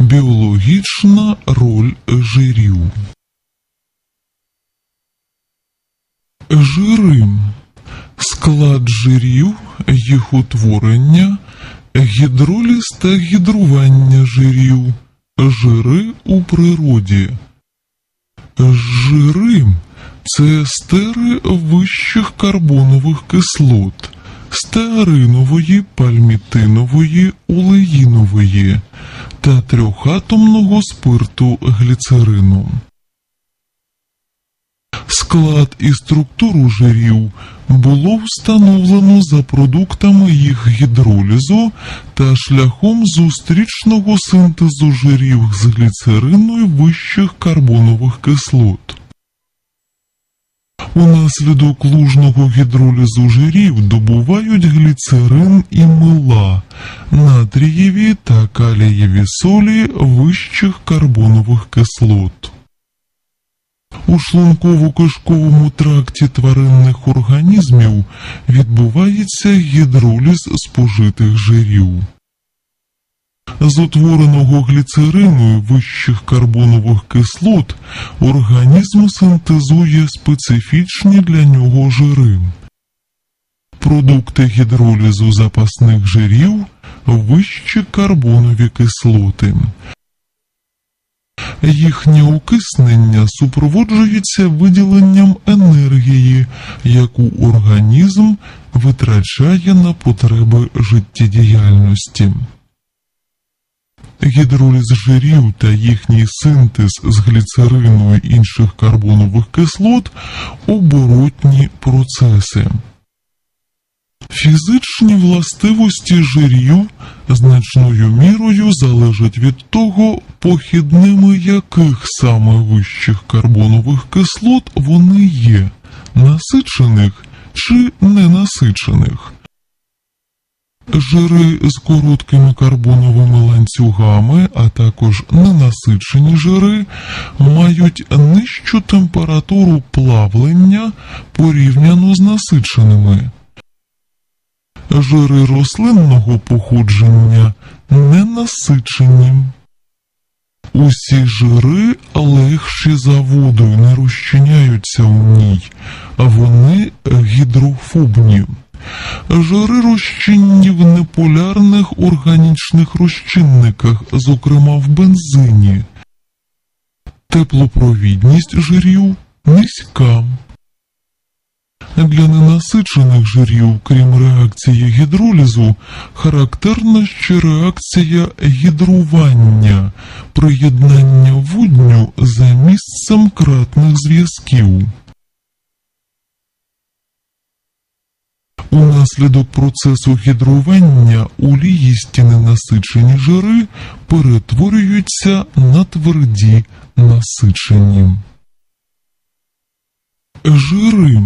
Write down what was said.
Біологічна роль жирів. Жири. Склад жирів, їх утворення, гідроліз та гідрування жирів. Жири у природі. Жири це естери вищих карбонових кислот стеаринової, пальмітинової, олеїнової та трьохатомного спирту гліцерину. Склад і структуру жирів було встановлено за продуктами їх гідролізу та шляхом зустрічного синтезу жирів з гліцерину і вищих карбонових кислот. Унаслідок лужного гідролізу жирів добувають гліцерин і мила, натрієві та калієві солі вищих карбонових кислот. У шлунково-кишковому тракті тваринних організмів відбувається гідроліз спожитих жирів. З утвореного гліцерину і вищих карбонових кислот організм синтезує специфічні для нього жири. Продукти гідролізу запасних жирів вищі карбонові кислоти. Їхнє окиснення супроводжується виділенням енергії, яку організм витрачає на потреби життєдіяльності. Гідроліз жирів та їхній синтез з гліцерину і інших карбонових кислот оборотні процеси. Фізичні властивості жирів значною мірою залежать від того, похідними яких саме вищих карбонових кислот вони є, насичених чи ненасичених. Жири з короткими карбоновими ланцюгами, а також ненасичені жири, мають нижчу температуру плавлення порівняно з насиченими. Жири рослинного походження ненасичені. Усі жири легші за воду і не розчиняються у ній, а вони гідрофобні. Жири розчинні в неполярних органічних розчинниках, зокрема в бензині. Теплопровідність жирів низька. Для ненасичених жирів, крім реакції гідролізу, характерна ще реакція гідрування, приєднання водню за місцем кратних зв'язків. Унаслідок процесу гідрування оліїсті ненасичені жири перетворюються на тверді насичені. Жири